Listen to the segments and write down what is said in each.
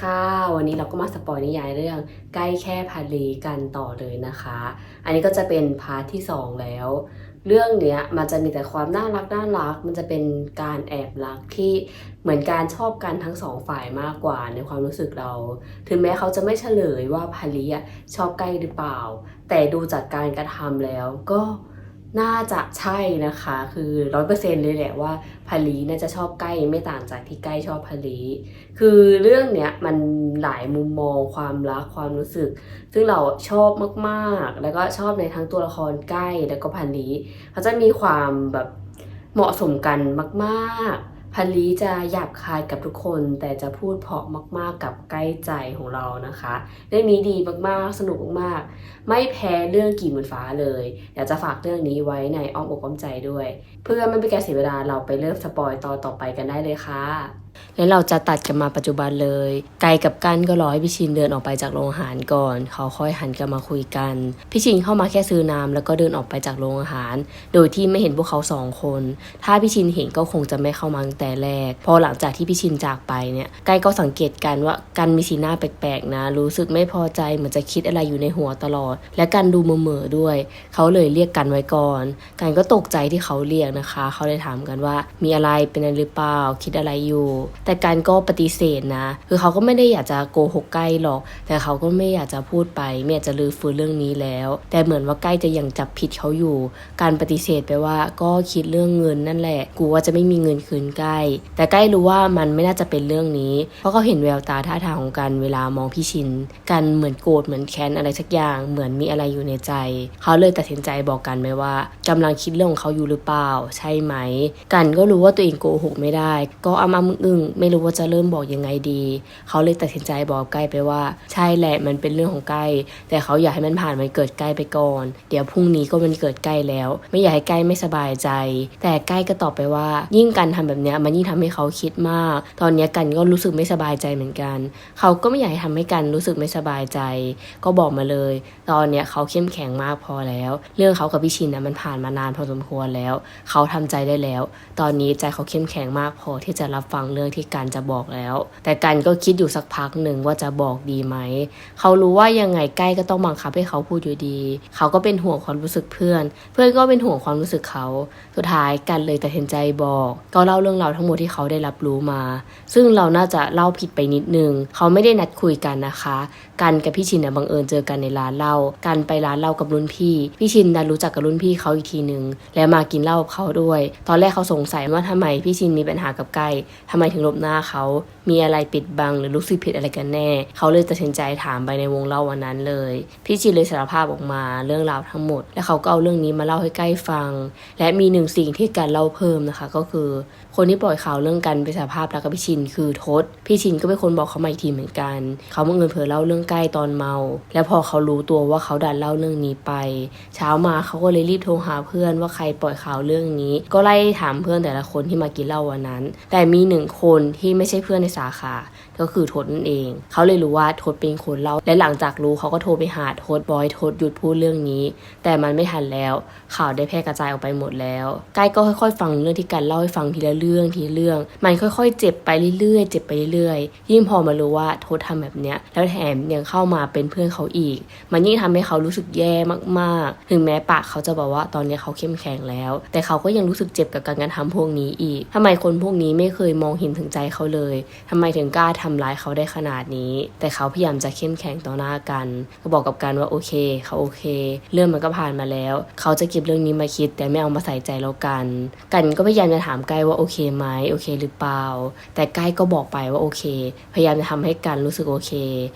ค่ะ วันนี้เราก็มาสปอยนิยายเรื่องใกล้แค่พาลีกันต่อเลยนะคะ อันนี้ก็จะเป็นพาร์ทที่ 2 แล้ว เรื่องเนี้ยมันจะมีแต่ความน่ารักน่ารัก มันจะเป็นการแอบรักที่เหมือนการชอบกันทั้งสองฝ่ายมากกว่าในความรู้สึกเรา ถึงแม้เขาจะไม่เฉลยว่าพาลีอะชอบใกล้หรือเปล่า แต่ดูจากการกระทำแล้วก็ น่าจะใช่นะคะ คือร้อยเปอร์เซ็นเลยแหละว่าพาลีน่าจะชอบใกล้ไม่ต่างจากที่ใกล้ชอบพาลีคือเรื่องเนี้ยมันหลายมุมมองความรักความรู้สึก ซึ่งเราชอบมากๆ แล้วก็ชอบในทั้งตัวละครใกล้แล้วก็พาลีเขาจะมีความแบบเหมาะสมกันมาก ๆ พันลีจะหยาบคายกับทุกคน แต่จะพูดเพาะมากๆกับใกล้ใจของเรานะคะเรื่องนี้ดีมากๆสนุกมากๆ ไม่แพ้เรื่องกี่หมื่นฟ้าเลยอยากจะฝากเรื่องนี้ไว้ในอ้อมอกอ้อมใจด้วย เพื่อไม่เป็นการเสียเวลาเราไปเริ่มสปอยตอนต่อไปกันได้เลยค่ะ แล้วเราจะตัดกันมาปัจจุบันเลย ไกลกับกันก็รอให้พี่ชินเดินออกไปจากโรงอาหารก่อน เขาค่อยหันกลับมาคุยกัน พี่ชินเข้ามาแค่ซื้อน้ำแล้วก็เดินออกไปจากโรงอาหาร โดยที่ไม่เห็นพวกเขาสองคน ถ้าพี่ชินเห็นก็คงจะไม่เข้ามาตั้งแต่แรก พอหลังจากที่พี่ชินจากไปเนี่ยไกลก็สังเกตกันว่ากันมีสีหน้าแปลกๆนะ รู้สึกไม่พอใจเหมือนจะคิดอะไรอยู่ในหัวตลอด และกันดูเหม่อๆด้วย เขาเลยเรียกกันไว้ก่อน กันก็ตกใจที่เขาเรียกนะคะ เขาเลยถามกันว่า มีอะไรเป็นอะไรหรือเปล่า คิดอะไรอยู่แต่กันก็ปฏิเสธนะ คือเขาก็ไม่ได้อยากจะโกหกใกล้หรอก แต่เขาก็ไม่อยากจะพูดไป ไม่อยากจะลือฟื้นเรื่องนี้แล้ว แต่เหมือนว่าใกล้จะยังจับผิดเขาอยู่ การปฏิเสธไปว่าก็คิดเรื่องเงินนั่นแหละ กูว่าจะไม่มีเงินคืนใกล้ แต่ใกล้รู้ว่ามันไม่น่าจะเป็นเรื่องนี้ เพราะเขาเห็นแววตาท่าทางของกันเวลามองพี่ชิน กันเหมือนโกรธเหมือนแค้นอะไรสักอย่าง เหมือนมีอะไรอยู่ในใจ เขาเลยตัดสินใจบอกกันไปว่ากำลังคิดเรื่องของเขาอยู่หรือเปล่า ใช่ไหม กันก็รู้ว่าตัวเองโกหกไม่ได้ ก็อ้ำอ้ำอึ้งไม่รู้ว่าจะเริ่มบอกยังไงดี เขาเลยตัดสินใจบอกใกล้ไปว่า ใช่แหละมันเป็นเรื่องของใกล้ แต่เขาอยากให้มันผ่านมันเกิดใกล้ไปก่อน เดี๋ยวพรุ่งนี้ก็มันเกิดใกล้แล้ว ไม่อยากให้ใกล้ไม่สบายใจ แต่ใกล้ก็ตอบไปว่า ยิ่งกันทำแบบเนี้ยมันยิ่งทำให้เขาคิดมาก ตอนเนี้ยกันก็รู้สึกไม่สบายใจเหมือนกัน เขาก็ไม่อยากให้ทำให้กันรู้สึกไม่สบายใจ ก็บอกมาเลย ตอนเนี้ยเขาเข้มแข็งมากพอแล้ว เรื่องเขากับพี่ชินนะมันผ่านมานานพอสมควรแล้ว เขาทำใจได้แล้ว ตอนนี้ใจเขาเข้มแข็งมากพอที่จะรับฟังเรื่องที่กันจะบอกแล้ว แต่กันก็คิดอยู่สักพักหนึ่งว่าจะบอกดีไหม เขารู้ว่ายังไงใกล้ก็ต้องบังคับให้เขาพูดอยู่ดี เขาก็เป็นห่วงความรู้สึกเพื่อน เพื่อนก็เป็นห่วงความรู้สึกเขา สุดท้ายกันเลยตัดสินใจบอก ก็เล่าเรื่องราวทั้งหมดที่เขาได้รับรู้มา ซึ่งเราน่าจะเล่าผิดไปนิดนึง เขาไม่ได้นัดคุยกันนะคะ กันกับพี่ชินนะบังเอิญเจอกันในร้านเหล้า กันไปร้านเหล้ากับรุ่นพี่ พี่ชินดันรู้จักกับรุ่นพี่เขาอีกทีหนึ่งแล้วมากินเหล้ากับเขาด้วย ตอนแรกเขาสงสัยว่าทำไมพี่ชินมีปัญหากับไก่ทำไมถึงลบหน้าเขา มีอะไรปิดบังหรือรู้สึกผิดอะไรกันแน่ เขาเลยตัดสินใจถามไปในวงเล่าวันนั้นเลย พี่ชินเลยสารภาพออกมาเรื่องราวทั้งหมด และเขาก็เอาเรื่องนี้มาเล่าให้ใกล้ฟัง และมีหนึ่งสิ่งที่การเล่าเพิ่มนะคะ ก็คือ คนที่ปล่อยข่าวเรื่องกันไปสารภาพรักกับพี่ชินคือทศพี่ชินก็เป็นคนบอกเขามาอีกทีเหมือนกัน เขาบังเอิญเผลอเล่าเรื่องใกล้ตอนเมา แล้วพอเขารู้ตัวว่าเขาดันเล่าเรื่องนี้ไป เช้ามาเขาก็เลยรีบโทรหาเพื่อนว่าใครปล่อยข่าวเรื่องนี้ ก็ไล่ถามเพื่อนแต่ละคนที่มากินเหล้าวันนั้น แต่มีหนึ่งคนที่ไม่ใช่เพื่อนในสาขาก็คือทศนั่นเอง เขาเลยรู้ว่าทศเป็นคนเล่าและหลังจากรู้เขาก็โทรไปหาทศบอยทศหยุดพูดเรื่องนี้ แต่มันไม่ทันแล้ว ข่าวได้แพร่กระจายออกไปหมดแล้วกล้ก็ค่อยๆ ฟังเรื่องที่กันเล่าให้ฟังทีละเรื่องทีละเรื่อง มันค่อยๆ เจ็บไปเรื่อยๆ เจ็บไปเรื่อยๆ ยิ่งพอมารู้ว่าทศทำแบบเนี้ยแล้วแถมยังเข้ามาเป็นเพื่อนเขาอีก มันยิ่งทำให้เขารู้สึกแย่มากๆ ถึงแม้ปากเขาจะบอกว่าตอนนี้เขาเข้มแข็งแล้ว แต่เขาก็ยังรู้สึกเจ็บกับการกระทำพวกนี้อีกทำไมคนพวกนี้ไม่เคยมองเห็นถึงใจเขาเลยทำไมถึงกล้าทำร้ายเขาได้ขนาดนี้ แต่เขาพยายามจะเข้มแข็งต่อหน้ากัน ก็บอกกับกันว่าโอเค เขาโอเค เรื่องมันก็ผ่านมาแล้ว เขาจะเก็บเรื่องนี้มาคิด แต่ไม่เอามาใส่ใจแล้วกัน กันก็พยายามจะถามใกล้ว่าโอเคไหมโอเคหรือเปล่า แต่ใกล้ก็บอกไปว่าโอเค พยายามจะทำให้กันรู้สึกโอเค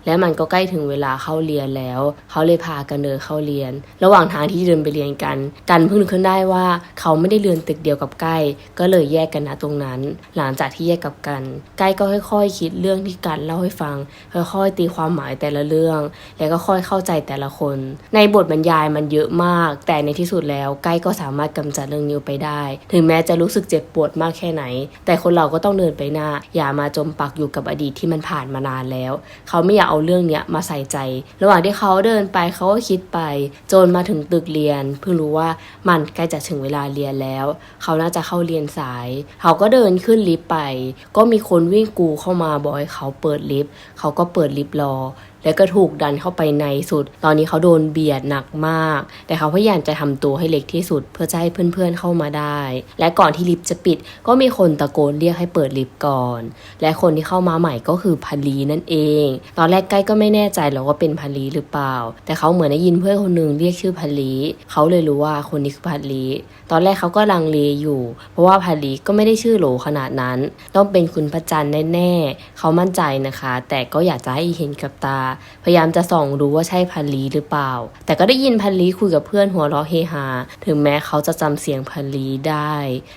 และมันก็ใกล้ถึงเวลาเข้าเรียนแล้ว เขาเลยพากันเดินเข้าเรียน ระหว่างทางที่เดินไปเรียนกัน กันเพิ่งนึกขึ้นได้ว่า เขาไม่ได้เรียนตึกเดียวกับใกล้ก็เลยแยกกันนะตรงนั้น หลังจากที่แยกกับกันใกล้ก็ค่ค่อยๆ คิดเรื่องที่กันเล่าให้ฟัง ค่อยๆ ตีความหมายแต่ละเรื่อง แล้วก็ค่อยเข้าใจแต่ละคน ในบทบรรยายมันเยอะมาก แต่ในที่สุดแล้วใกล้ก็สามารถกำจัดเรื่องนี้ไปได้ ถึงแม้จะรู้สึกเจ็บปวดมากแค่ไหน แต่คนเราก็ต้องเดินไปหน้า อย่ามาจมปักอยู่กับอดีตที่มันผ่านมานานแล้ว เขาไม่อยากเอาเรื่องเนี้ยมาใส่ใจ ระหว่างที่เขาเดินไปเขาก็คิดไป จนมาถึงตึกเรียน เพิ่งรู้ว่ามันใกล้จะถึงเวลาเรียนแล้ว เขาน่าจะเข้าเรียนสาย เขาก็เดินขึ้นลิฟต์ไป ก็มีคนวิ่งกูเข้ามาบอกให้เขาเปิดลิฟต์เขาก็เปิดลิฟต์รอ แล้วก็ถูกดันเข้าไปในสุด ตอนนี้เขาโดนเบียดหนักมาก แต่เขาพยายามจะทำตัวให้เล็กที่สุด เพื่อจะให้เพื่อนๆเข้ามาได้ และก่อนที่ลิฟต์จะปิด ก็มีคนตะโกนเรียกให้เปิดลิฟต์ก่อน และคนที่เข้ามาใหม่ก็คือพันลีนั่นเอง ตอนแรกใกล้ก็ไม่แน่ใจหรอกว่าเป็นพันลีหรือเปล่า แต่เขาเหมือนได้ยินเพื่อนคนหนึ่งเรียกชื่อพันลีเขาเลยรู้ว่าคนนี้คือพันลีตอนแรกเขาก็ลังเลอยู่ เพราะว่าพันลีก็ไม่ได้ชื่อโหลขนาดนั้น ต้องเป็นคุณพระจันทร์แน่่เขามั่นใจนะคะ แต่ก็อยากจะให้เห็นกับตา พยายามจะส่องดูว่าใช่พันลีหรือเปล่า แต่ก็ได้ยินพันลีคุยกับเพื่อนหัวเราะเฮฮาถึงแม้เขาจะจำเสียงพันลีได้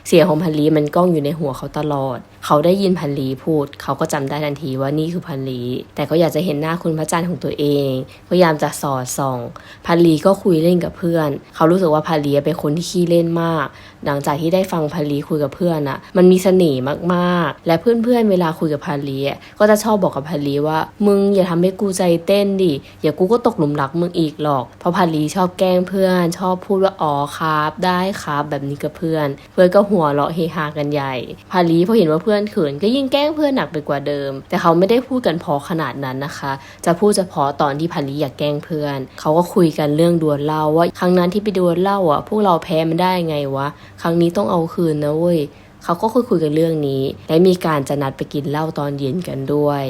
เสียงของพันลีมันก้องอยู่ในหัวเขาตลอด เขาได้ยินพันลีพูด เขาก็จำได้ทันทีว่านี่คือพันลี แต่ก็อยากจะเห็นหน้าคุณพระจันทร์ของตัวเอง พยายามจะสอดส่อง พันลีก็คุยเล่นกับเพื่อน เขารู้สึกว่าพันลีเป็นคนที่ขี้เล่นมาก หลังจากที่ได้ฟังพันลีคุยกับเพื่อนอะมันมีเสน่ห์มากๆ และเพื่อนๆเวลาคุยกับพันลีก็จะชอบบอกกับพันลีว่า มึงอย่าทำให้กูใจเต้นดิอย่ากูก็ตกหลุมรักมึงอีกหรอก เพราะพันลีชอบแกล้งเพื่อน ชอบพูดว่าอ๋อครับ ได้ครับแบบนี้กับเพื่อน เพื่อนก็หัวเราะเฮฮากันใหญ่พันลีพอเห็นว่าเพื่อนเขินก็ยิ่งแกล้งเพื่อนหนักไปกว่าเดิม แต่เขาไม่ได้พูดกันพอขนาดนั้นนะคะ จะพูดเฉพาะตอนที่พันลีอยากแกล้งเพื่อน เขาก็คุยกันเรื่องดวลเหล้าว่าครั้งนั้นที่ไปดวลเหล้าอะพวกเราแพ้มันได้ไงวะ ครั้งนี้ต้องเอาคืนนะเว้ย เขาก็คุยคุยกันเรื่องนี้ และมีการจะนัดไปกินเหล้าตอนเย็นกันด้วย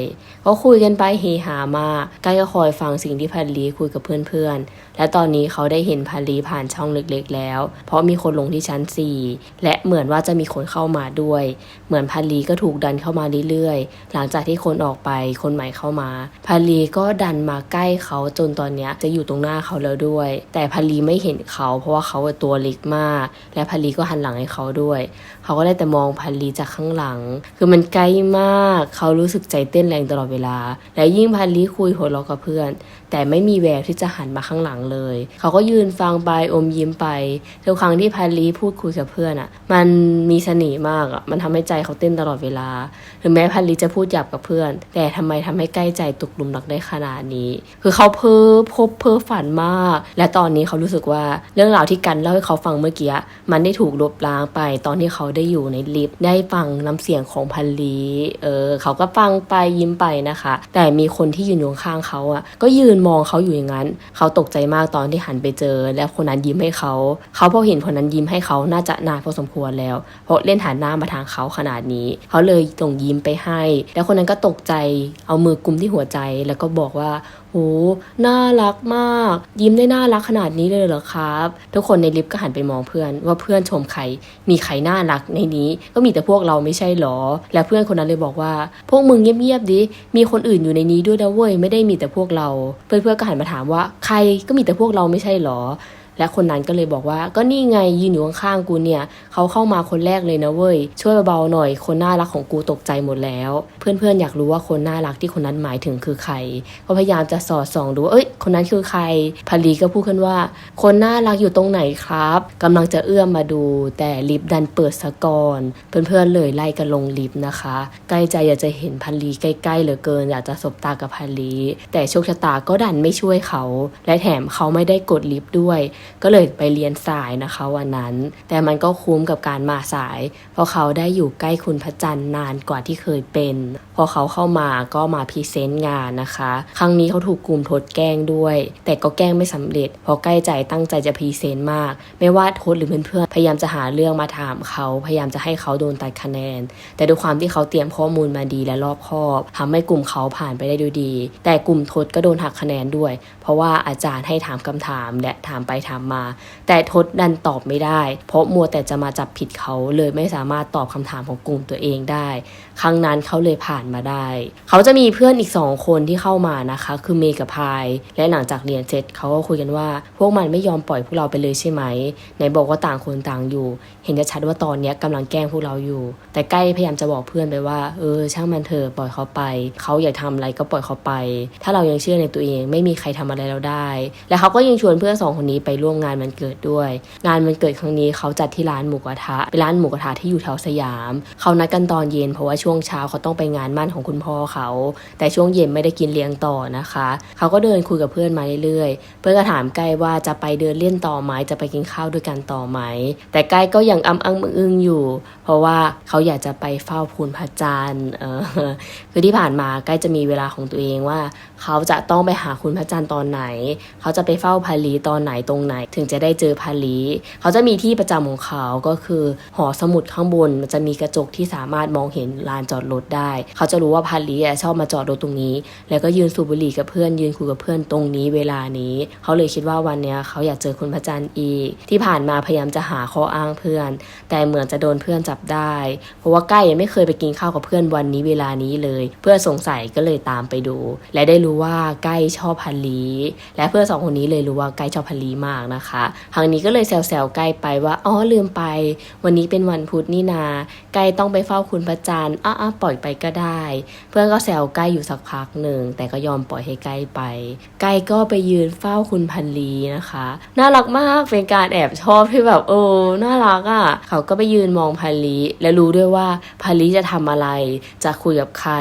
ก็คุยกันไปเฮฮามากใกล้ก็คอยฟังสิ่งที่พันลีคุยกับเพื่อนๆ และตอนนี้เขาได้เห็นพันลีผ่านช่องเล็กๆ แล้ว เพราะมีคนลงที่ชั้น 4 และเหมือนว่าจะมีคนเข้ามาด้วย เหมือนพันลีก็ถูกดันเข้ามาเรื่อยๆ หลังจากที่คนออกไปคนใหม่เข้ามาพันลีก็ดันมาใกล้เขาจนตอนนี้จะอยู่ตรงหน้าเขาแล้วด้วย แต่พันลีไม่เห็นเขา เพราะว่าเขาตัวเล็กมาก และพันลีก็หันหลังให้เขาด้วย เขาก็ได้แต่มองพันลีจากข้างหลัง คือมันใกล้มาก เขารู้สึกใจเต้นแรงตลอดเวลา และยิ่งพันลีคุยหัวเราะกับเพื่อน แต่ไม่มีแววที่จะหันมาข้างหลังเลย เขาก็ยืนฟังไปอมยิ้มไปทุกครั้งที่พันลีพูดคุยกับเพื่อนอะ่ะ มันมีเสน่ห์มากอะ่ะมันทำให้ใจเขาเต้นตลอดเวลาถึงแม้พันลีจะพูดหยาบกับเพื่อน แต่ทำไมทำให้ใกล้ใจตกหลุมรักได้ขนาดนี้ คือเขาเพ้อพบเพ้อฝันมาก และตอนนี้เขารู้สึกว่าเรื่องราวที่กันเล่าให้เขาฟังเมื่อกี้มันได้ถูกลบล้างไป ตอนที่เขาได้อยู่ในลิฟต์ได้ฟังน้ำเสียงของพันลีเออเขาก็ฟังไปยิ้มไปนะคะ แต่มีคนที่ยืนอยู่ข้างเขาอะก็ยืนมองเขาอยู่อย่างนั้น เขาตกใจมากตอนที่หันไปเจอ แล้วคนนั้นยิ้มให้เขา เขาพอเห็นคนนั้นยิ้มให้เขาน่าจะนานพอสมควรแล้ว เพราะเล่นหันหน้ามาทางเขาขนาดนี้ เขาเลยส่งยิ้มไปให้ แล้วคนนั้นก็ตกใจ เอามือกุมที่หัวใจแล้วก็บอกว่า โหน่ารักมาก ยิ้มได้น่ารักขนาดนี้เลยเหรอครับ ทุกคนในลิฟต์ก็หันไปมองเพื่อน ว่าเพื่อนชมใคร มีใครน่ารักในนี้ ก็มีแต่พวกเราไม่ใช่หรอ และเพื่อนคนนั้นเลยบอกว่า พวกมึงเงียบๆดิ มีคนอื่นอยู่ในนี้ด้วยนะเว้ย ไม่ได้มีแต่พวกเรา เพื่อนๆก็หันมาถามว่า ใครก็มีแต่พวกเราไม่ใช่หรอ และคนนั้นก็เลยบอกว่า ก็นี่ไงยืนอยู่ข้างๆกูเนี่ยเขาเข้ามาคนแรกเลยนะเว้ยช่วยเบาๆหน่อย คนน่ารักของกูตกใจหมดแล้ว เพื่อนๆอยากรู้ว่าคนน่ารักที่คนนั้นหมายถึงคือใคร ก็พยายามจะสอดส่องดูว่าเอ้ย คนนั้นคือใครพารีก็พูดขึ้นว่า คนน่ารักอยู่ตรงไหนครับกำลังจะเอื้อมมาดู แต่ลิฟต์ดันเปิดซะก่อนเพื่อนๆเลยไล่กันลงลิฟต์นะคะ ใกล้ใจอยากจะเห็นพันลีใกล้ๆเหลือเกิน อยากจะสบตากับพันลีแต่โชคชะตาก็ดันไม่ช่วยเขา และแถมเขาไม่ได้กดลิฟต์ด้วยก็เลยไปเรียนสายนะคะวันนั้น แต่มันก็คุ้มกับการมาสาย เพราะเขาได้อยู่ใกล้คุณพระจันทร์นานกว่าที่เคยเป็น พอเขาเข้ามาก็มาพรีเซนต์งานนะคะ ครั้งนี้เขาถูกกลุ่มทดแกล้งด้วย แต่ก็แกล้งไม่สำเร็จเพราะใกล้ใจตั้งใจจะพรีเซนต์มาก ไม่ว่าทดหรือเพื่อนๆพยายามจะหาเรื่องมาถามเขา พยายามจะให้เขาโดนตัดคะแนน แต่ด้วยความที่เขาเตรียมข้อมูลมาดีและรอบคอบทำให้กลุ่มเขาผ่านไปได้ด้วยดี แต่กลุ่มทดก็โดนหักคะแนนด้วย เพราะว่าอาจารย์ให้ถามคำถามและถามไปถามมา แต่ทดดันตอบไม่ได้ เพราะมัวแต่จะมาจับผิดเขาเลยไม่สามารถตอบคำถามของกลุ่มตัวเองได้ครั้งนั้นเขาเลยผ่านมาได้ เขาจะมีเพื่อนอีกสองคนที่เข้ามานะคะ คือเมย์กับพาย และหลังจากเรียนเสร็จเขาก็คุยกันว่า พวกมันไม่ยอมปล่อยพวกเราไปเลยใช่ไหมไหนบอกว่าต่างคนต่างอยู่ เห็นจะชัดว่าตอนนี้ยกำลังแกล้งพวกเราอยู่ แต่ใกล้พยายามจะบอกเพื่อนไปว่า เออ ช่างมันเถอะปล่อยเขาไป เขาอยากทำอะไรก็ปล่อยเขาไป ถ้าเรายังเชื่อในตัวเองไม่มีใครทำอะไรเราได้ และเขาก็ยังชวนเพื่อนสองคนนี้ไปร่วมงานวันเกิดด้วย งานวันเกิดครั้งนี้เขาจัดที่ร้านหมูกระทะเป็นร้านหมูกระทะที่อยู่แถวสยาม เขานัดกันตอนเย็นเพราะว่าช่วงเช้าเขาต้องไปงานมั่นของคุณพ่อเขา แต่ช่วงเย็นไม่ได้กินเลี้ยงต่อนะคะ เขาก็เดินคุยกับเพื่อนมาเรื่อยๆ เพื่อนก็ถามใกล้ว่าจะไปเดินเล่นต่อไหมจะไปกินข้าวด้วยกันต่อไหม แต่ใกล้ก็ยังอ้ำอังมึงอึงอยู่ เพราะว่าเขาอยากจะไปเฝ้าพูนพระจันทร์เออคือที่ผ่านมาใกล้จะมีเวลาของตัวเองว่า เขาจะต้องไปหาคุณพระจันทร์ตอนไหน เขาจะไปเฝ้าพาลีตอนไหนตรงไหน ถึงจะได้เจอพาลีเขาจะมีที่ประจำของเขาก็คือหอสมุดข้างบนมันจะมีกระจกที่สามารถมองเห็นลานจอดรถได้ เขาจะรู้ว่าพาลีอะชอบมาจอดรถตรงนี้ แล้วก็ยืนสูบบุหรี่กับเพื่อนยืนคุยกับเพื่อนตรงนี้เวลานี้ เขาเลยคิดว่าวันเนี้ยเขาอยากเจอคุณพระจันทร์อีก ที่ผ่านมาพยายามจะหาข้ออ้างเพื่อน แต่เหมือนจะโดนเพื่อนจับได้ เพราะว่าใกล้ยังไม่เคยไปกินข้าวกับเพื่อนวันนี้เวลานี้เลย เพื่อนสงสัยก็เลยตามไปดู และได้รู้ว่าใกล้ชอบพันลีและเพื่อนสองคนนี้เลยรู้ว่าใกล้ชอบพันลีมากนะคะทางนี้ก็เลยแซวๆใกล้ไปว่าอ๋อลืมไป วันนี้เป็นวันพุธนี่นา ใกล้ต้องไปเฝ้าคุณพระจันทร์อ้าๆปล่อยไปก็ได้ เพื่อนก็แซวใกล้อยู่สักพักหนึ่งแต่ก็ยอมปล่อยให้ใกล้ไป ใกล้ก็ไปยืนเฝ้าคุณพันลีนะคะ น่ารักมากเป็นการแอบชอบที่แบบเออน่ารักอะ่ะเขาก็ไปยืนมองพันลีและรู้ด้วยว่าพันลีจะทำอะไร จะคุยกับใคร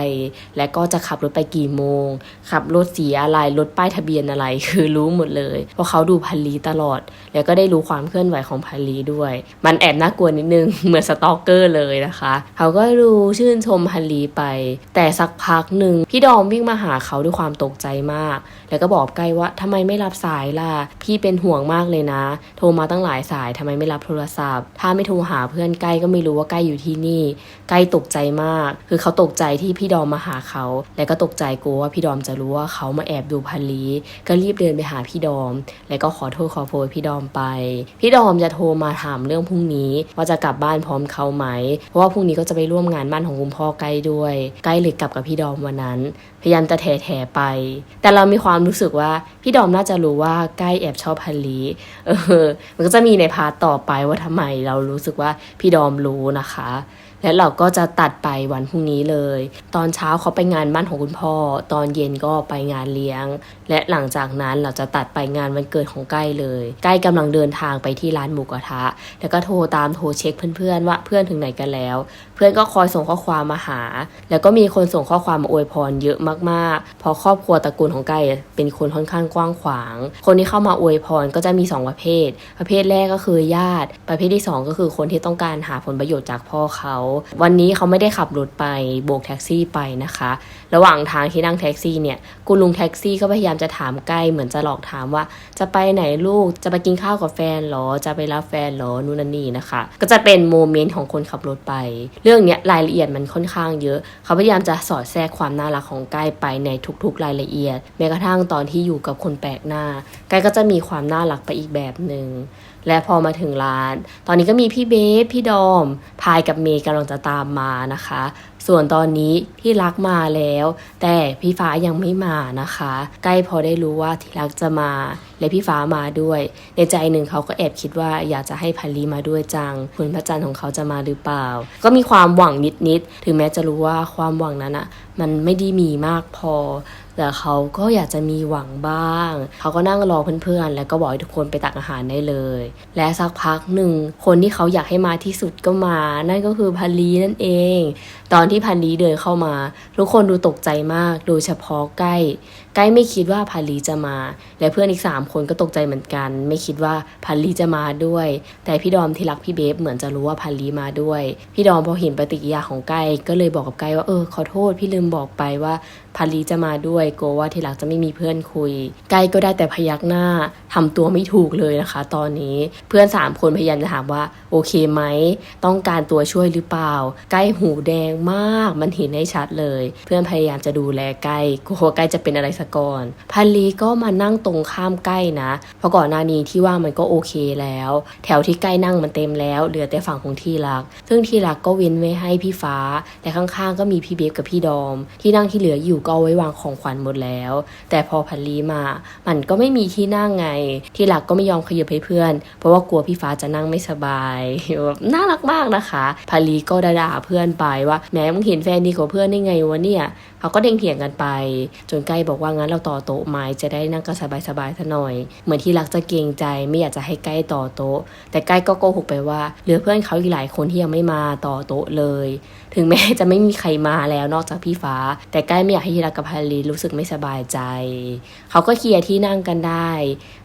และก็จะขับรถไปกี่โมง ขับรถสีอะไรรถป้ายทะเบียนอะไรคือรู้หมดเลยเพราะเขาดูพันลีตลอด แล้วก็ได้รู้ความเคลื่อนไหวของพันลีด้วย มันแอบน่ากลัวนิดนึงเหมือนสตอกเกอร์เลยนะคะ เขาก็รู้ชื่อนชมพันลีไป แต่สักพักหนึ่งพี่ดอมวิ่งมาหาเขาด้วยความตกใจมาก แล้วก็บอกใกล้ว่าทำไมไม่รับสายล่ะ พี่เป็นห่วงมากเลยนะ โทรมาตั้งหลายสายทำไมไม่รับโทรศัพท์ ถ้าไม่โทรหาเพื่อนใกล้ก็ไม่รู้ว่าใกล้อยู่ที่นี่ ใกล้ตกใจมาก คือเขาตกใจที่พี่ดอมมาหาเขา แล้วก็ตกใจกลัวว่าพี่ดอมจะรู้ว่าเขามาแอบดูพันลีก็รีบเดินไปหาพี่ดอม แล้วก็ขอโทษขอโพยพี่ดอมไป พี่ดอมจะโทรมาถามเรื่องพรุ่งนี้ ว่าจะกลับบ้านพร้อมเขาไหม เพราะว่าพรุ่งนี้ก็จะไปร่วมงานมั่นของคุณพ่อใกล้ด้วย ใกล้เลยกลับกับพี่ดอมวันนั้น พยายามจะแถๆไป แต่เรามีความรู้สึกว่าพี่ดอมน่าจะรู้ว่าใกล้แอบชอบพันลีเออ มันก็จะมีในพาร์ตต่อไปว่าทำไมเรารู้สึกว่าพี่ดอมรู้นะคะ และเราก็จะตัดไปวันพรุ่งนี้เลย ตอนเช้าเขาไปงานมั่นของคุณพ่อ ตอนเย็นก็ไปงานเลี้ยง และหลังจากนั้นเราจะตัดไปงานวันเกิดของใกล้เลย ใกล้กำลังเดินทางไปที่ร้านหมูกระทะ แล้วก็โทรตามโทรเช็คเพื่อนๆว่าเพื่อนถึงไหนกันแล้ว เพื่อนก็คอยส่งข้อความมาหา แล้วก็มีคนส่งข้อความมาอวยพรเยอะมากๆ เพราะครอบครัวตระกูลของไก่เป็นคนค่อนข้างกว้างขวาง คนที่เข้ามาอวยพรก็จะมี 2 ประเภท ประเภทแรกก็คือญาติ ประเภทที่ 2 ก็คือคนที่ต้องการหาผลประโยชน์จากพ่อเขาวันนี้เขาไม่ได้ขับรถไปโบกแท็กซี่ไปนะคะ ระหว่างทางที่นั่งแท็กซี่เนี่ยคุณลุงแท็กซี่ก็พยายามจะถามใกล้เหมือนจะหลอกถามว่า จะไปไหนลูกจะไปกินข้าวกับแฟนหรอ จะไปรับแฟนหรอนู่นนนนี่นะคะ ก็จะเป็นโมเมนต์ของคนขับรถไป เรื่องเนี้ยรายละเอียดมันค่อนข้างเยอะ เขาพยายามจะสอดแทรกความน่ารักของใกล้ไปในทุกๆรายละเอียด แม้กระทั่งตอนที่อยู่กับคนแปลกหน้า ใกล้ก็จะมีความน่ารักไปอีกแบบหนึ่ง และพอมาถึงร้าน ตอนนี้ก็มีพี่เบฟพี่ดอม พายกับเมย์กำลังจะตามมานะคะ ส่วนตอนนี้พี่รักมาแล้ว แต่พี่ฟ้ายังไม่มานะคะ ใกล้พอได้รู้ว่าที่รักจะมา และพี่ฟ้ามาด้วย ในใจหนึ่งเขาก็แอบคิดว่าอยากจะให้พันลีมาด้วยจังคุณพระจันทร์ของเขาจะมาหรือเปล่า ก็มีความหวังนิดๆถึงแม้จะรู้ว่าความหวังนั้นอะมันไม่ได้มีมากพอ แต่เขาก็อยากจะมีหวังบ้าง เขาก็นั่งรอเพื่อนๆ แล้วก็บอกให้ทุกคนไปตักอาหารได้เลย และสักพักหนึ่งคนที่เขาอยากให้มาที่สุดก็มา นั่นก็คือพันลีนั่นเอง ตอนที่พันลีเดินเข้ามา ทุกคนดูตกใจมาก โดยเฉพาะใกล้ ใกล้ไม่คิดว่าพันลีจะมา และเพื่อนอีก 3 คนก็ตกใจเหมือนกัน ไม่คิดว่าพันลีจะมาด้วย แต่พี่ดอมที่รักพี่เบฟเหมือนจะรู้ว่าพันลีมาด้วย พี่ดอมพอเห็นปฏิกิริยาของใกล้ก็เลยบอกกับใกล้ว่าเออขอโทษพี่ลืมบอกไปว่าพันลีจะมาด้วยกลัวว่าที่รักจะไม่มีเพื่อนคุยใกล้ก็ได้แต่พยักหน้าทำตัวไม่ถูกเลยนะคะ ตอนนี้เพื่อน 3 คนพยายามจะถามว่าโอเคไหมต้องการตัวช่วยหรือเปล่าใกล้หูแดงมากมันเห็นได้ชัดเลย เพื่อนพยายามจะดูแลใกล้กลัวใกล้จะเป็นอะไรสะก่อนพันลีก็มานั่งตรงข้ามใกล้นะ เพราะก่อนหน้านี้ที่ว่างมันก็โอเคแล้ว แถวที่ใกล้นั่งมันเต็มแล้ว เหลือแต่ฝั่งของที่รัก ซึ่งที่รักก็เว้นไว้ให้พี่ฟ้า แต่ข้างๆก็มีพี่เบฟกับพี่ดอม ที่นั่งที่เหลืออยู่ก็เอาไว้วางของขวัญหมดแล้ว แต่พอพันลีมา มันก็ไม่มีที่นั่งไง ที่รักก็ไม่ยอมขยับให้เพื่อน เพราะว่ากลัวพี่ฟ้าจะนั่งไม่สบายน่ารักมากนะคะพันลีก็ด่าเพื่อนไปว่าแหมมึงเห็นแฟนดีกว่าเพื่อนได้ไงวะเนี่ยเขาก็เด้งเถียงกันไป จนใกล้บอกว่างั้นเราต่อโต๊ะไหมจะได้นั่งกันสบายๆซะหน่อย เหมือนที่รักจะเกรงใจไม่อยากจะให้ใกล้ต่อโต๊ะ แต่ใกล้ก็โกหกไปว่าเหลือเพื่อนเขาอีกหลายคนที่ยังไม่มาต่อโต๊ะเลย ถึงแม้จะไม่มีใครมาแล้วนอกจากพี่ฟ้า แต่ใกล้ไม่อยากให้ที่รักกับพาลีรู้สึกไม่สบายใจ เขาก็เคลียร์ที่นั่งกันได้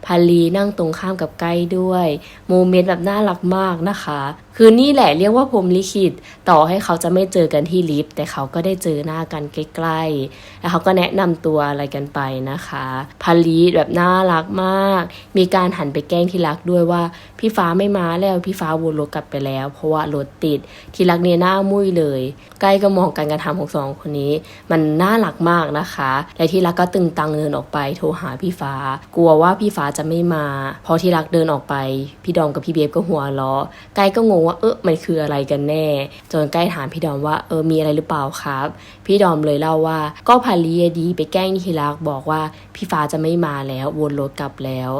พาลีนั่งตรงข้ามกับใกล้ด้วยโมเมนต์แบบน่ารักมากนะคะ คือนี่แหละเรียกว่าพรมลิขิต ต่อให้เขาจะไม่เจอกันที่ลิฟต์แต่เขาก็ได้เจอหน้ากันใกล้ๆ แล้วเขาก็แนะนำตัวอะไรกันไปนะคะ พาลีแบบน่ารักมาก มีการหันไปแกล้งที่รักด้วยว่า พี่ฟ้าไม่มาแล้วพี่ฟ้าวนรถกลับไปแล้ว เพราะว่ารถติดที่รักเนี่ยหน้ามุ้ยเลยใกล้ก็มองการกระทำของสองคนนี้ มันน่ารักมากนะคะ และที่รักก็ตึงตังเดินออกไปโทรหาพี่ฟ้า กลัวว่าพี่ฟ้าจะไม่มา พอที่รักเดินออกไป พี่ดอมกับพี่เบฟก็หัวเราะใกล้ก็งงว่าเออมันคืออะไรกันแน่ จนใกล้ถามพี่ดอมว่าเออมีอะไรหรือเปล่าครับ พี่ดอมเลยเล่าว่าก็พาลีดีไปแกล้งที่รักบอกว่าพี่ฟ้าจะไม่มาแล้ววนรถกลับแล้ว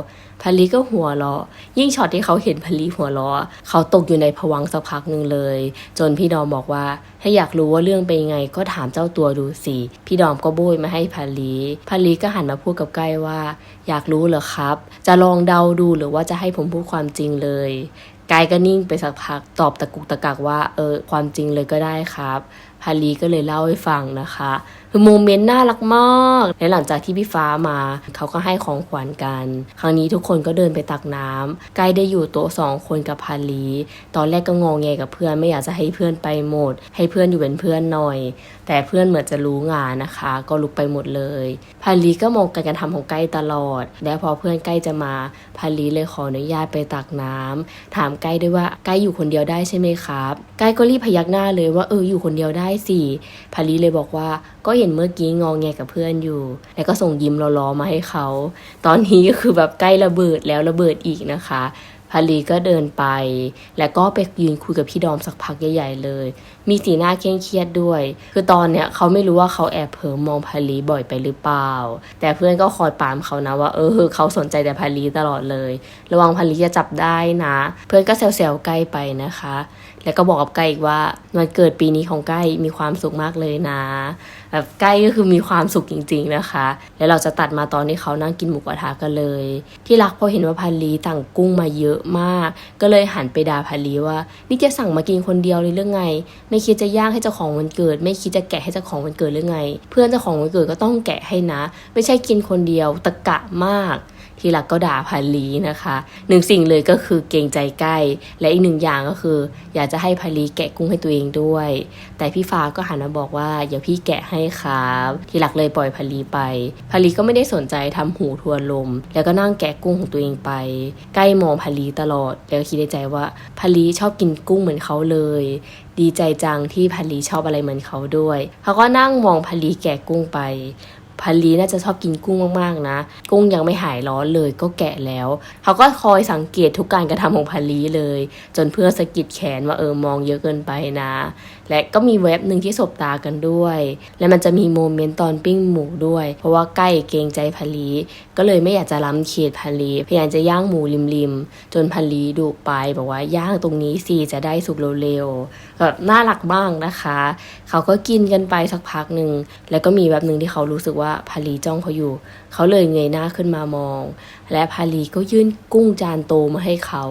พาลีก็หัวเราะยิ่งช็อตที่เขาเห็นพาลีหัวเราะเขาตกอยู่ในผวังสักพักหนึ่งเลย จนพี่ดอมบอกว่า ถ้าอยากรู้ว่าเรื่องเป็นยังไงก็ถามเจ้าตัวดูสิพี่ดอมก็โบยมาให้พาลีพาลีก็หันมาพูดกับใกล้ว่า อยากรู้เหรอครับ จะลองเดาดูหรือว่าจะให้ผมพูดความจริงเลยกายก็นิ่งไปสักพักตอบตะกุกตะกักว่าเออความจริงเลยก็ได้ครับพาลีก็เลยเล่าให้ฟังนะคะ คือโมเมนต์น่ารักมาก และหลังจากที่พี่ฟ้ามา เขาก็ให้ของขวัญกัน ครั้งนี้ทุกคนก็เดินไปตักน้ำใกล้ได้อยู่โต๊ะสองคนกับพาลี ตอนแรกก็งองแงกับเพื่อนไม่อยากจะให้เพื่อนไปหมด ให้เพื่อนอยู่เป็นเพื่อนหน่อย แต่เพื่อนเหมือนจะรู้งานนะคะ ก็ลุกไปหมดเลย พาลีก็มองการกระทำของใกล้ตลอด และพอเพื่อนใกล้จะมา พาลีเลยขออนุญาตไปตักน้ำถามใกล้ด้วยว่าใกล้อยู่คนเดียวได้ใช่ไหมครับ ใกล้ก็รีบพยักหน้าเลยว่าเอออยู่คนเดียวได้สิ พาลีเลยบอกว่าก็เห็นเมื่อกี้งองแงกับเพื่อนอยู่ แล้วก็ส่งยิ้มล้อๆมาให้เขา ตอนนี้ก็คือแบบใกล้ระเบิดแล้วระเบิดอีกนะคะพาลีก็เดินไป แล้วก็ไปยืนคุยกับพี่ดอมสักพักใหญ่ๆเลย มีสีหน้าเคร่งเครียดด้วย คือตอนเนี้ยเขาไม่รู้ว่าเขาแอบเผลอมองพาลีบ่อยไปหรือเปล่า แต่เพื่อนก็คอยปามเขานะว่า เออเขาสนใจแต่พาลีตลอดเลย ระวังพาลีจะจับได้นะ เพื่อนก็แซวๆใกล้ไปนะคะ แล้วก็บอกกับใกล้อีกว่าวันเกิดปีนี้ของใกล้มีความสุขมากเลยนะแบบใกล้ก็คือมีความสุขจริง ๆนะคะ แล้วเราจะตัดมาตอนที่เขานั่งกินหมูกระทะกันเลย ที่รักพอเห็นว่าพันลีสั่งกุ้งมาเยอะมาก ก็เลยหันไปด่าพันลีว่า นี่จะสั่งมากินคนเดียวเลยเรื่องไง ไม่คิดจะย่างให้เจ้าของวันเกิด ไม่คิดจะแกะให้เจ้าของวันเกิดหรือไง เพื่อนเจ้าของวันเกิดก็ต้องแกะให้นะ ไม่ใช่กินคนเดียวตะกะมาก ที่รักก็ด่าพันลีนะคะหนึ่งสิ่งเลยก็คือเกรงใจใกล้ และอีกหนึ่งอย่างก็คือ อยากจะให้พันลีแกะกุ้งให้ตัวเองด้วย แต่พี่ฟ้าก็หันมาบอกว่าเดี๋ยวพี่แกะให้ครับที่รักเลยปล่อยพันลีไปพันลีก็ไม่ได้สนใจทำหูทวนลม แล้วก็นั่งแกะกุ้งของตัวเองไป ใกล้มองพันลีตลอด แล้วก็คิดในใจว่าพันลีชอบกินกุ้งเหมือนเขาเลย ดีใจจังที่พันลีชอบอะไรเหมือนเขาด้วย เขาก็นั่งมองพันลีแกะกุ้งไป พันลีน่าจะชอบกินกุ้งมากๆนะ กุ้งยังไม่หายร้อนเลยก็แกะแล้ว เขาก็คอยสังเกตทุกการกระทำของพันลีเลย จนเพื่อนสะกิดแขนว่าเออมองเยอะเกินไปนะ และก็มีเว็บหนึ่งที่สบตากันด้วย และมันจะมีโมเมนต์ตอนปิ้งหมูด้วย เพราะว่าใกล้เกรงใจพันลีก็เลยไม่อยากจะล้ำเขตพันลีพยายามจะย่างหมูริมๆจนพันลีดุไปบอกว่าย่างตรงนี้สิจะได้สุกเร็วๆแบบน่ารักบ้างนะคะ เขาก็กินกันไปสักพักหนึ่งแล้วก็มีแบบหนึ่งที่เขารู้สึกว่าพาลีจ้องเขาอยู่ เขาเลยเงยหน้าขึ้นมามอง และพาลีก็ยื่นกุ้งจานโตมาให้เขา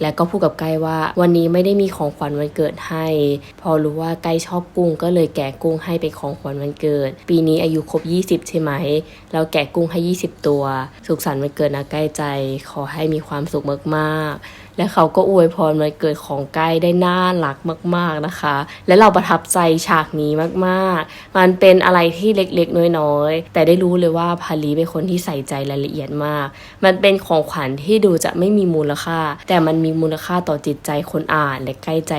และก็พูดกับไกว่า วันนี้ไม่ได้มีของขวัญวันเกิดให้ พอรู้ว่าไกชอบกุ้งก็เลยแกะกุ้งให้เป็นของขวัญวันเกิด ปีนี้อายุครบ 20 ใช่ไหม เราแกะกุ้งให้ 20 ตัว สุขสันต์วันเกิดนะใกล้ใจ ขอให้มีความสุขมากๆ และเขาก็อวยพรวันเกิดของใกล้ได้น่ารักมาก ๆนะคะ และเราประทับใจฉากนี้มากๆ มันเป็นอะไรที่เล็กๆ น้อยๆ แต่ได้รู้เลยว่าพาลีเป็นคนที่ใส่ใจรายละเอียดมาก มันเป็นของขวัญที่ดูจะไม่มีมูลค่า แต่มันมีมูลค่าต่อจิตใจคนอ่านและใกล้ใจ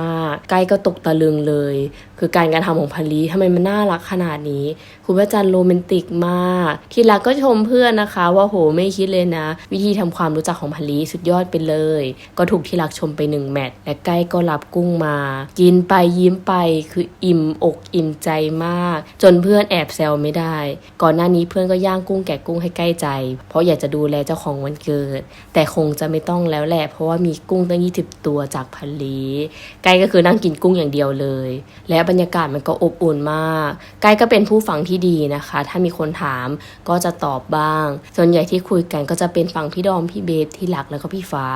มากๆ ใกล้ก็ตกตะลึงเลย คือการการทำของพาลีทำไมมันน่ารักขนาดนี้ คุณพระจันทร์โรแมนติกมาก ที่รักก็ชมเพื่อนนะคะ ว่าโหไม่คิดเลยนะ วิธีทำความรู้จักของพาลีสุดยอดไปเลยก็ถูกที่รักชมไปหนึ่งแมตช์และใกล้ก็รับกุ้งมา กินไปยิ้มไปคืออิ่มอกอิ่มใจมาก จนเพื่อนแอบแซวไม่ได้ ก่อนหน้านี้เพื่อนก็ย่างกุ้งแกะกุ้งให้ใกล้ใจ เพราะอยากจะดูแลเจ้าของวันเกิด แต่คงจะไม่ต้องแล้วแหละ เพราะว่ามีกุ้งตั้ง20ตัวจากพันลีไกด์ก็คือนั่งกินกุ้งอย่างเดียวเลย และบรรยากาศมันก็อบอุ่นมากไกด์ก็เป็นผู้ฟังที่ดีนะคะ ถ้ามีคนถามก็จะตอบบ้าง ส่วนใหญ่ที่คุยกันก็จะเป็นฝั่งพี่ดอมพี่เบสที่หลักแล้วก็พี่ฟ้า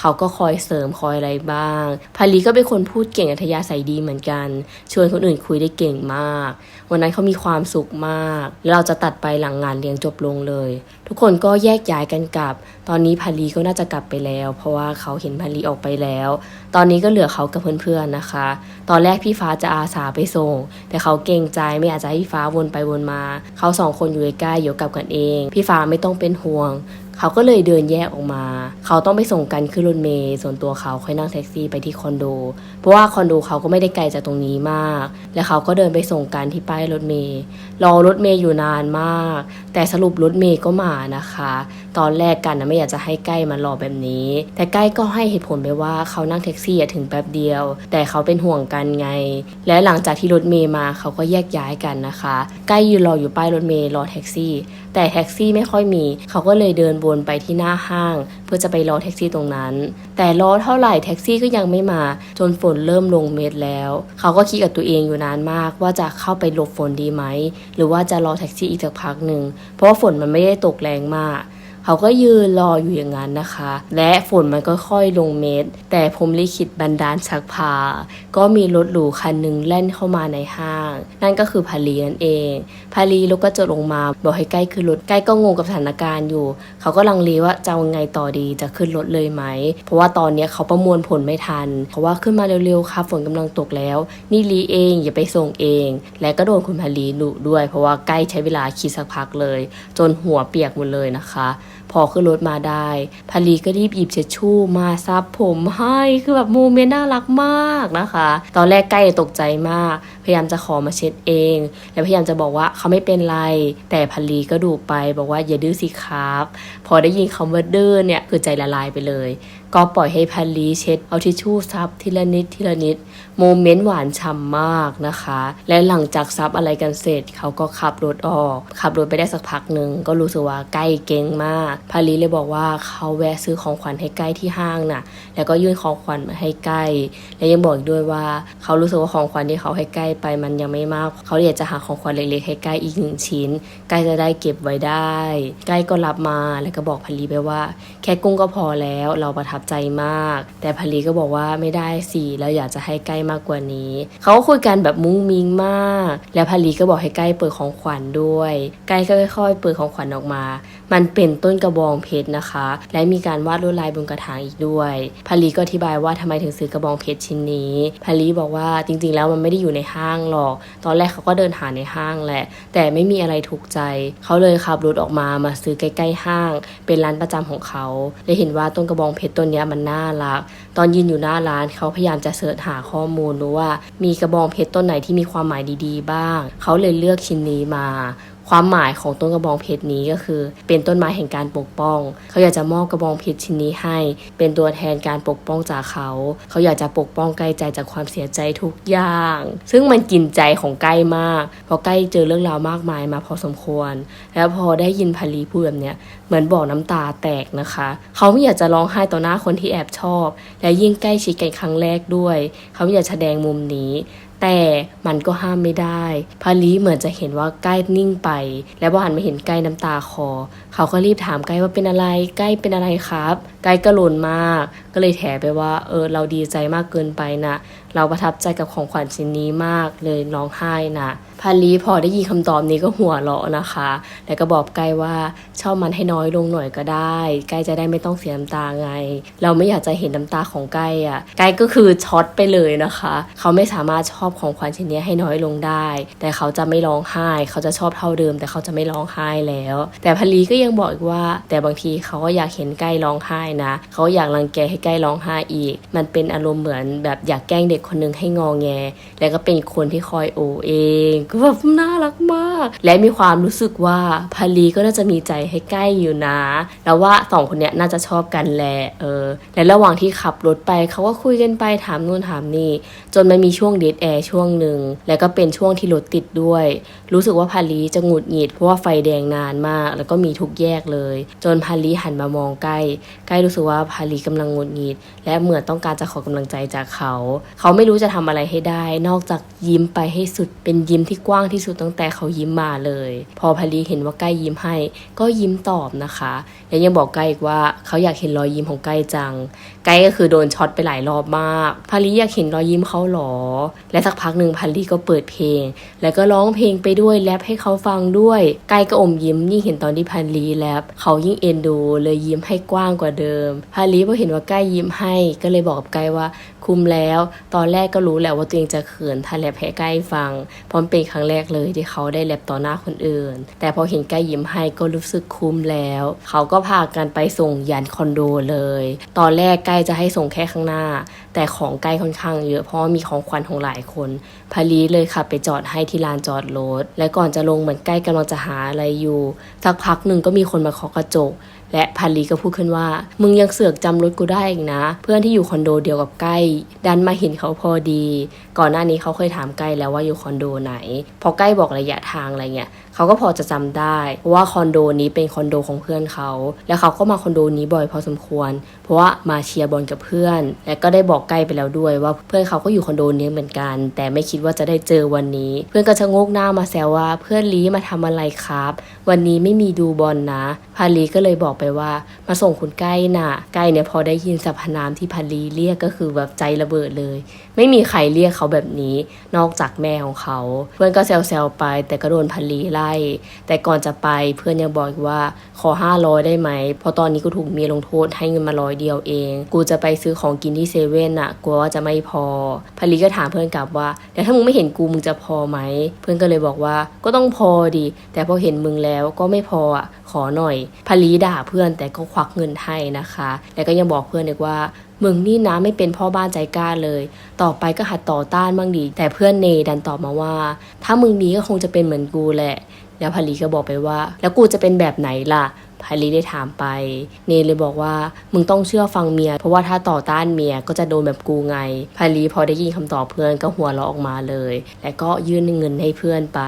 เขาก็คอยเสริมคอยอะไรบ้างพันลีก็เป็นคนพูดเก่งอัธยาศัยดีเหมือนกัน ชวนคนอื่นคุยได้เก่งมาก วันนั้นเขามีความสุขมากแล้วเราจะตัดไปหลังงานเลี้ยงจบลงเลย ทุกคนก็แยกย้ายกันกลับ ตอนนี้พันลีก็น่าจะกลับไปแล้ว เพราะว่าเขาเห็นพันลีออกไปแล้ว ตอนนี้ก็เหลือเขากับเพื่อนๆนะคะ ตอนแรกพี่ฟ้าจะอาสาไปส่ง แต่เขาเกรงใจไม่อยากจะให้พี่ฟ้าวนไปวนมา เขาสองคนอยู่ใกล้ๆเดี๋ยวกลับกันเอง พี่ฟ้าไม่ต้องเป็นห่วง เขาก็เลยเดินแยกออกมา เขาต้องไปส่งกันขึ้นรถเมย์ส่วนตัวเขาค่อยนั่งแท็กซี่ไปที่คอนโด เพราะว่าคอนโดเขาก็ไม่ได้ไกลจากตรงนี้มาก และเขาก็เดินไปส่งกันที่ป้ายรถเมย์รอรถเมย์อยู่นานมาก แต่สรุปรถเมย์ก็มานะคะ ตอนแรกกันนะไม่อยากจะให้ใกล้มารอแบบนี้ แต่ใกล้ก็ให้เหตุผลไปว่าเขานั่งแท็กซี่ถึงแป๊บเดียว แต่เขาเป็นห่วงกันไง และหลังจากที่รถเมล์มาเขาก็แยกย้ายกันนะคะ ใกล้ยืนรออยู่ป้ายรถเมล์รอแท็กซี่ แต่แท็กซี่ไม่ค่อยมี เขาก็เลยเดินวนไปที่หน้าห้าง เพื่อจะไปรอแท็กซี่ตรงนั้น แต่รอเท่าไหร่แท็กซี่ก็ยังไม่มา จนฝนเริ่มลงเม็ดแล้ว เขาก็คิดกับตัวเองอยู่นานมาก ว่าจะเข้าไปหลบฝนดีไหมหรือว่าจะรอแท็กซี่อีกสักพักหนึ่งเพราะว่าฝนมันไม่ได้ตกแรงมาก เขาก็ยืนรออยู่อย่างนั้นนะคะ และฝนมันก็ค่อยลงเม็ด แต่พรมลิขิตบันดาลชักพา ก็มีรถหรูคันหนึ่งแล่นเข้ามาในห้าง นั่นก็คือพาลีนั่นเอง พาลีรถก็จะลงมาบอกให้ใกล้ขึ้นรถ ใกล้ก็งงกับสถานการณ์อยู่ เขาก็ลังเลว่าจะเอาไงต่อดี จะขึ้นรถเลยไหม เพราะว่าตอนนี้เขาประมวลผลไม่ทัน เพราะว่าขึ้นมาเร็วๆครับฝนกำลังตกแล้ว นี่ลีเองอย่าไปส่งเอง และก็โดนคุณพาลีดุด้วย เพราะว่าใกล้ใช้เวลาคิดสักพักเลย จนหัวเปียกหมดเลยนะคะพอขึ้นรถมาได้พาลีก็รีบหยิบเช็ดชู่มาซับผมให้คือแบบโมเมนต์น่ารักมากนะคะ ตอนแรกใกล้ตกใจมาก พยายามจะขอมาเช็ดเอง และพยายามจะบอกว่าเขาไม่เป็นไร แต่พาลีก็ดูไปบอกว่าอย่าดื้อสิครับ พอได้ยินคำว่าดื้อเนี่ยคือใจละลายไปเลย ก็ปล่อยให้พันลีเช็ดเอาทิชชู่ซับทีละนิดทีละนิดโมเมนต์หวานฉ่ำมากนะคะ และหลังจากซับอะไรกันเสร็จเขาก็ขับรถออก ขับรถไปได้สักพักหนึ่งก็รู้สึกว่าใกล้เก่งมากพาลีเลยบอกว่าเขาแวะซื้อของขวัญให้ใกล้ที่ห้างน่ะ แล้วก็ยื่นของขวัญมาให้ใกล้ และยังบอกอีกด้วยว่าเขารู้สึกว่าของขวัญที่เขาให้ใกล้ไปมันยังไม่มาก เขาอยากจะหาของขวัญเล็กๆให้ใกล้อีกหนึ่งชิ้น ใกล้จะได้เก็บไว้ได้ ใกล้ก็รับมาแล้วก็บอกพาลีไปว่า แค่กุ้งก็พอแล้วเราประทับใจมาก แต่พาลีก็บอกว่าไม่ได้สิเราอยากจะให้ใกล้มากกว่านี้ เขาก็คุยกันแบบมุ้งมิงมาก แล้วพาลีก็บอกให้ใกล้เปิดของขวัญด้วยใกล้ก็ค่อยๆเปิดของขวัญออกมา มันเป็นต้นกระบองเพชรนะคะ และมีการวาดลวดลายบนกระถางอีกด้วยพาลีก็อธิบายว่าทำไมถึงซื้อกระบองเพชรชิ้นนี้พาลีบอกว่าจริงๆ แล้วมันไม่ได้อยู่ในห้างหรอก ตอนแรกเขาก็เดินหาในห้างแหละ แต่ไม่มีอะไรถูกใจ เขาเลยขับรถออกมามาซื้อใกล้ๆห้าง เป็นร้านประจำของเขาเลยเห็นว่าต้นกระบองเพชรต้นนี้มันน่ารัก ตอนยืนอยู่หน้าร้านเขาพยายามจะเสิร์ชหาข้อมูลดูว่า มีกระบองเพชรต้นไหนที่มีความหมายดีๆ บ้าง เขาเลยเลือกชิ้นนี้มา ความหมายของต้นกระบองเพชรนี้ก็คือ เป็นต้นไม้แห่งการปกป้อง เขาอยากจะมอบกระบองเพชรชิ้นนี้ให้ เป็นตัวแทนการปกป้องจากเขา เขาอยากจะปกป้องใกล้ใจจากความเสียใจทุกอย่าง ซึ่งมันกินใจของใกล้มาก เพราะใกล้เจอเรื่องราวมากมายมาพอสมควร แล้วพอได้ยินพาลีพูดแบบเนี้ยเหมือนบอกน้ำตาแตกนะคะ เขาไม่อยากจะร้องไห้ต่อหน้าคนที่แอบชอบ และยิ่งใกล้ชิดกันครั้งแรกด้วย เขาไม่อยากแสดงมุมนี้ แต่มันก็ห้ามไม่ได้พาลีเหมือนจะเห็นว่าใกล้นิ่งไป แล้วพอหันมาเห็นใกล้น้ำตาคอ เขาก็รีบถามใกล้ว่าเป็นอะไรใกล้เป็นอะไรครับใกล้ก็หลนมาก ก็เลยแถไปว่า เออเราดีใจมากเกินไปนะเราประทับใจกับของขวัญชิ้นนี้มากเลยร้องไห้นะ พาลีพอได้ยินคำตอบนี้ก็หัวเราะนะคะแล้วก็บอกใกล้ว่าชอบมันให้น้อยลงหน่อยก็ได้ใกล้จะได้ไม่ต้องเสียน้ำตาไง เราไม่อยากจะเห็นน้ำตาของใกล้อะใกล้ก็คือช็อตไปเลยนะคะ เขาไม่สามารถชอบของขวัญชิ้นนี้ให้น้อยลงได้ แต่เขาจะไม่ร้องไห้ เขาจะชอบเท่าเดิม แต่เขาจะไม่ร้องไห้แล้ว แต่พาลีก็ยังบอกอีกว่า แต่บางทีเขาก็อยากเห็นใกล้ร้องไห้นะ เขาอยากรังแกให้ใกล้ร้องไห้อีก มันเป็นอารมณ์เหมือนแบบอยากแกล้งเด็กคนหนึงให้งอแง แล้วก็เป็นคนที่คอยโอเองก็แบบน่ารักมาก และมีความรู้สึกว่าพาลีก็น่าจะมีใจให้ใกล้อยู่นะ แล้วว่าสองคนเนี้ยน่าจะชอบกันแหละเออและระหว่างที่ขับรถไปเขาก็คุยกันไปถามนู่นถามนี่ จนมันมีช่วงเดทแอร์ช่วงหนึ่งแล้วก็เป็นช่วงที่รถติดด้วย รู้สึกว่าพาลีจะหงุดหงิดเพราะว่าไฟแดงนานมาก แล้วก็มีทุกแยกเลย จนพาลีหันมามองใกล้ ใกล้รู้สึกว่าพาลีกำลังหงุดหงิด และเหมือนต้องการจะขอกำลังใจจากเขา เขาไม่รู้จะทำอะไรให้ได้ นอกจากยิ้มไปให้สุดเป็นยิ้มที่กว้างที่สุดตั้งแต่เขายิ้มมาเลย พอพาลีเห็นว่าใกล้ยิ้มให้ ก็ยิ้มตอบนะคะและยังบอกใกล้อีกว่าเขาอยากเห็นรอยยิ้มของใกล้จัง ไกด์ก็คือโดนช็อตไปหลายรอบมาก พาลีอยากเห็นรอยยิ้มเขาหรอ และสักพักหนึ่งพาลีก็เปิดเพลง แล้วก็ร้องเพลงไปด้วยแรปให้เขาฟังด้วย ไกด์ก็อมยิ้มยิ่งเห็นตอนที่พาลีแรปเขายิ่งเอ็นดู เลยยิ้มให้กว้างกว่าเดิม พาลีพอเห็นว่าใกล้ยิ้มให้ ก็เลยบอกกับไกด์ว่าคุมแล้ว ตอนแรกก็รู้แหละว่าตัวเองจะเขินถ้าแรปให้ใกล้ฟังเพราะเป็นครั้งแรกเลยที่เขาได้แรปต่อหน้าคนอื่น แต่พอเห็นใกล้ยิ้มให้ก็รู้สึกคุ้มแล้ว เขาก็พากันไปส่งยันคอนโดเลย ตอนแรกกล้จะให้ส่งแค่ข้างหน้า แต่ของใกล้ค่อนข้างเยอะเพราะมีของขวัญของหลายคนพาลีเลยขับไปจอดให้ที่ลานจอดรถและก่อนจะลงเหมือนใกล้กำลังจะหาอะไรอยู่สักพักหนึ่งก็มีคนมาเคาะกระจก และพาลีก็พูดขึ้นว่า มึงยังเสือกจำรถกูได้อีกนะ เพื่อนที่อยู่คอนโดเดียวกับใกล้ ดันมาเห็นเขาพอดี ก่อนหน้านี้เขาเคยถามใกล้แล้วว่าอยู่คอนโดไหน พอใกล้บอกระยะทางอะไรเงี้ยเขาก็พอจะจำได้เพราะว่าคอนโดนี้เป็นคอนโดของเพื่อนเขา แล้วเขาก็มาคอนโดนี้บ่อยพอสมควร เพราะว่ามาเชียร์บอลกับเพื่อน และก็ได้บอกใกล้ไปแล้วด้วยว่าเพื่อนเขาก็อยู่คอนโดนี้เหมือนกัน แต่ไม่คิดว่าจะได้เจอวันนี้ เพื่อนก็ชะงกหน้ามาแซวว่าเพื่อนลีมาทำอะไรครับ วันนี้ไม่มีดูบอลนะ พาลีก็เลยบอกไปว่า มาส่งคุณใกล้น่ะ ใกล้เนี่ยพอได้ยินสรรพนามที่พาลีเรียกก็คือแบบใจระเบิดเลย ไม่มีใครเรียกเขาแบบนี้ นอกจากแม่ของเขา เพื่อนก็แซวๆไป แต่ก็โดนพาลีไล่แต่ก่อนจะไปเพื่อนยังบอกว่าขอห้าร้อยได้ไหม เพราะตอนนี้กูถูกเมียลงโทษให้เงินมาร้อยเดียวเอง กูจะไปซื้อของกินที่เซเว่นอะกลัวว่าจะไม่พอพาลีก็ถามเพื่อนกลับว่าแล้วถ้ามึงไม่เห็นกูมึงจะพอไหม เพื่อนก็เลยบอกว่าก็ต้องพอดี แต่พอเห็นมึงแล้วก็ไม่พออะขอหน่อยพาลีด่าเพื่อนแต่ก็ควักเงินให้นะคะ แล้วก็ยังบอกเพื่อนอีกว่า มึงนี่นะไม่เป็นพ่อบ้านใจกล้าเลย ต่อไปก็หัดต่อต้านบ้างดี แต่เพื่อนเนดันตอบมาว่า ถ้ามึงนี้ก็คงจะเป็นเหมือนกูแหละ แล้วพาลีก็บอกไปว่า แล้วกูจะเป็นแบบไหนล่ะ พาลีได้ถามไป เนเลยบอกว่ามึงต้องเชื่อฟังเมีย เพราะว่าถ้าต่อต้านเมียก็จะโดนแบบกูไงพาลีพอได้ยินคำตอบเพื่อนก็หัวเราะออกมาเลย และก็ยื่นเงินให้เพื่อนไป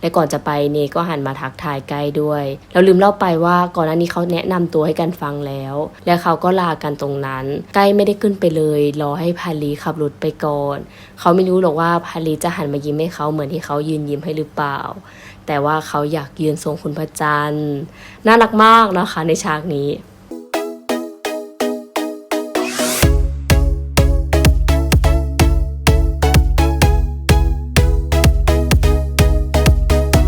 และก่อนจะไปเนก็หันมาทักทายใกล้ด้วยเราลืมเล่าไปว่าก่อนหน้านี้เขาแนะนำตัวให้กันฟังแล้ว และเขาก็ลากันตรงนั้น ใกล้ไม่ได้ขึ้นไปเลย รอให้พาลีขับรถไปก่อน เขาไม่รู้หรอกว่าพาลีจะหันมายิ้มให้เขาเหมือนที่เขายืนยิ้มให้หรือเปล่า แต่ว่าเขาอยากยืนทรงคุณพระจันทร์ น่ารักมากนะคะในฉากนี้